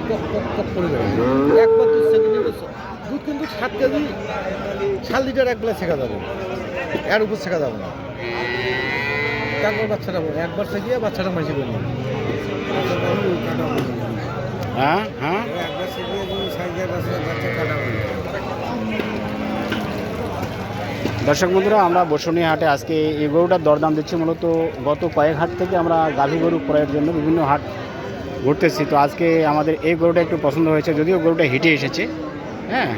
পক পক পক পক করে যাবে একবার দুধ সেকে নিলে দুধ কিন্তু সাত কেজি সাত লিটার এক বেলা শেখা যাবে। এর উপর শেখা যাবে না। তারপর বাচ্চাটা বলে, একবার শেখিয়ে বাচ্চাটা মাসি করে হ্যাঁ হ্যাঁ। একবার শেখিয়ে বাচ্চা কাটা দর্শক বন্ধুরা আমরা বসুনি হাটে আজকে এই গরুটার দরদাম দিচ্ছি। মূলত গত কয়েক হাট থেকে আমরা গাভী গরু ক্রয়ের জন্য বিভিন্ন হাট ঘুরতেছি। তো আজকে আমাদের এই গরুটা একটু পছন্দ হয়েছে, যদিও গরুটা হিটে এসেছে। হ্যাঁ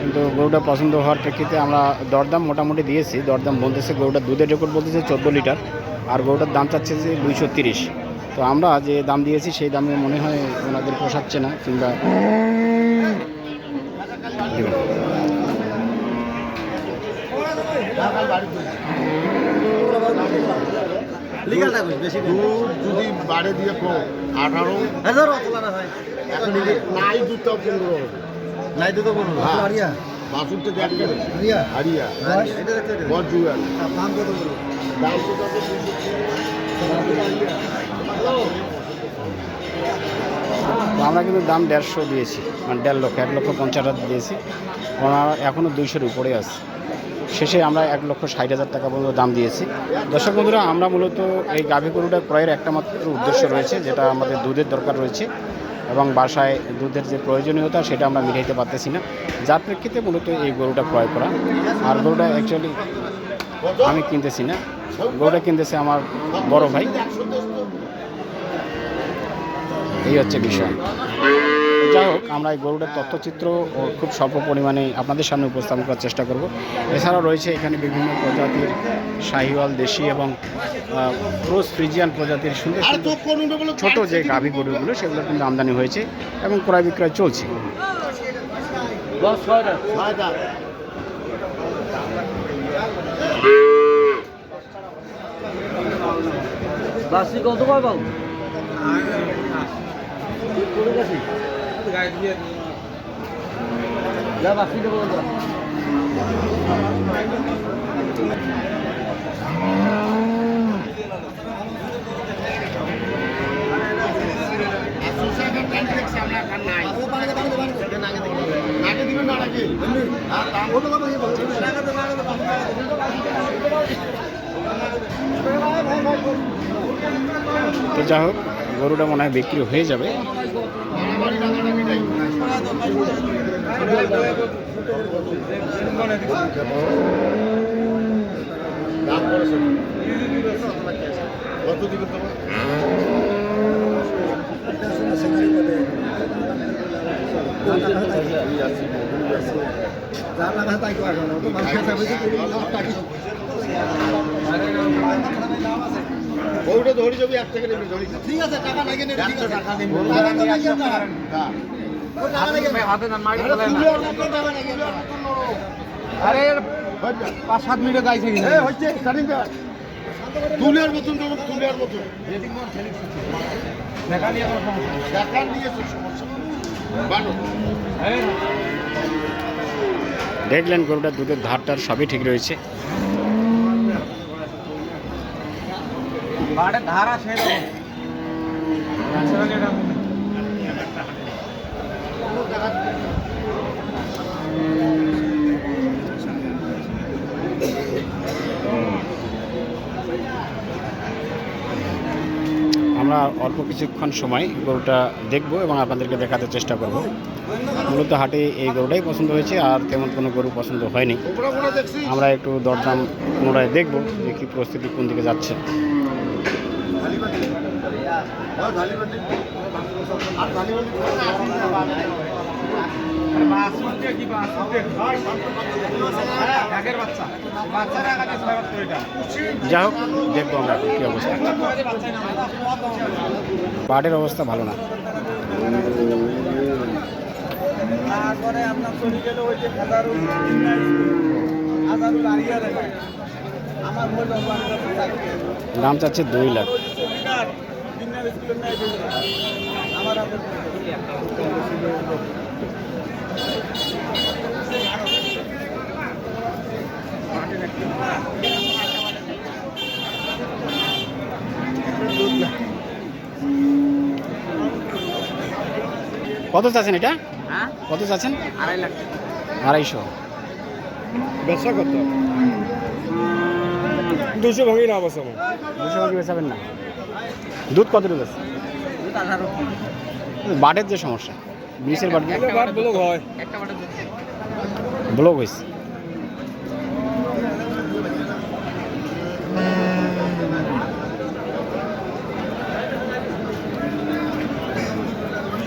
কিন্তু গরুটা পছন্দ হওয়ার প্রেক্ষিতে আমরা দরদাম মোটামুটি দিয়েছি। দরদাম বলতেছে গরুটার দুধের রেকর্ড বলতেছে চোদ্দ লিটার, আর গরুটার দাম চাচ্ছে যে দুইশো তিরিশ। তো আমরা যে দাম দিয়েছি, সেই দামে মনে হয় ওনাদের পোষাচ্ছে না, কিংবা লিগালটা কই বেশি দুধ যদি বাড়ে দিয়ে কো আঠারো। হাজার অত না হয়। এখন নাই নাই তো কোনো হ্যাঁ। আরিয়া আরিয়া হারিয়া এটা দেখতে বড় জুয়াল। দাম কত বলো? দাম কত আমরা কিন্তু দাম দেড়শো দিয়েছি মানে দেড় লক্ষ এক লক্ষ পঞ্চাশ হাজার দিয়েছি। ওনারা এখনও দুইশোর উপরে আছে। শেষে আমরা এক লক্ষ ষাট হাজার টাকা পর্যন্ত দাম দিয়েছি। দর্শক বন্ধুরা, আমরা মূলত এই গাভী গরুটা ক্রয়ের একটা মাত্র উদ্দেশ্য রয়েছে, যেটা আমাদের দুধের দরকার রয়েছে এবং বাসায় দুধের যে প্রয়োজনীয়তা সেটা আমরা মিটাইতে পারতেছি না। যার প্রেক্ষিতে মূলত এই গরুটা ক্রয় করা। আর গরুটা অ্যাকচুয়ালি আমি কিনতেছি না। গরুটা কিনতেছে আমার বড় ভাই। এই হচ্ছে বিষয়। যাই হোক আমরা এই গরুটার তথ্যচিত্র ও খুব স্বল্প পরিমাণে আপনাদের সামনে উপস্থাপন করার চেষ্টা করব। এছাড়াও রয়েছে এখানে বিভিন্ন প্রজাতির শাহিওয়াল দেশি এবং ক্রোস ফ্রিজিয়ান প্রজাতির সুন্দর সুন্দর ছোট যে গাভী গরুগুলো সেগুলো কিন্তু আমদানি হয়েছে এবং ক্রয় বিক্রয় চলছে। বাসি কত কয় পাও যা বাসি দেবো হ্যাঁ তো যাই হোক গরুটা মনে হয় বিক্রি হয়ে যাবে। দাম ধরি যাবি এক টাকা নেবে ঠিক আছে টাকা লাগে না ঠিক আছে। টাকা নেবে টাকা তো লাগে না। হ্যাঁ। আরে পাঁচ সাত মিনিটে গাইছে হচ্ছে মতন মতন। দেখা নিয়ে। দেখা সমস্যা দেখলেন গরুটার দুধের ধারটার সবই ঠিক রয়েছে। ধার? আমরা অল্প কিছুক্ষণ সময় গরুটা দেখব এবং আপনাদেরকে দেখাতে চেষ্টা করব। মূলত হাটে এই গরুটাই পছন্দ হয়েছে আর তেমন কোনো গরু পছন্দ হয়নি। আমরা একটু দরদাম পুনরায় দেখব যে কী পরিস্থিতি কোন দিকে যাচ্ছে। হ্যাঁ ধালিবান্ডি আর ধালিবান্ডি আরে বাস উঠছে কি বাস উঠছে? কাকের বাচ্চা বাচ্চারা কাছে ছয় বছর এটা যা হোক, দেখব আমরা কী অবস্থা পাটের অবস্থা ভালো না তারপরে আপনার চলে ওই যে দেখা আমার মূল্য দাম চাচ্ছে দুই লাখ। কত চাচ্ছেন এটা? হ্যাঁ? কত চাচ্ছেন? আড়াই লাখ। আড়াইশো। ব্যবসা কত? দুশো ভাঙি না বসে আমার। দুশো ভাগে বেচাবেন না? দুধ কত রুপেছে দুধ আঠারো বাটের যে সমস্যা ব্রিজের বাট ব্লক হয়। ব্লক হয়েছে।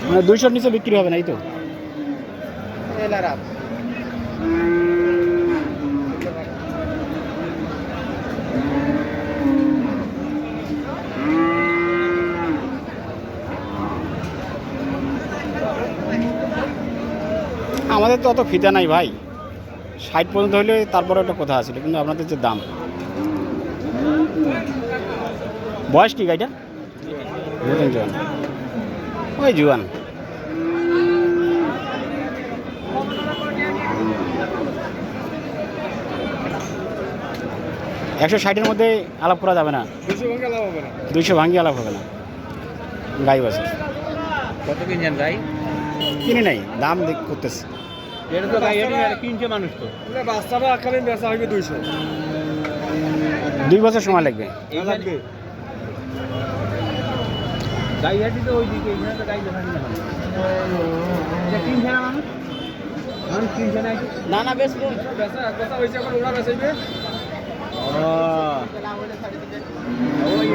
মানে দুইশোর নিচে বিক্রি হবে না এই তো? আমাদের তো অত ফিতা নাই ভাই। ষাট পর্যন্ত হলে তারপরে একটা কথা আছিল কিন্তু আপনাদের যে দাম। বয়স কি গাইটা জোয়ান ওই জুয়ান। একশো ষাটের মধ্যে আলাপ করা যাবে না। দুইশো ভাঙ্গি আলাপ হবে না। গাই বাসে কত কিনছেন গাই কিনে নাই দাম দেখ করতেছে। এটা তো কিনছে মানুষ তো। বাচ্চাটা একখানে বেচা দুইশো। দুই বছর সময় লাগবে। তো ওই এখানে তো গাই দেখা না। কিনছে না মানুষ? মানুষ কিনছে না না না বেশ বেচা এক হয়েছে এখন ওরা বেচাইবে। ও। ওই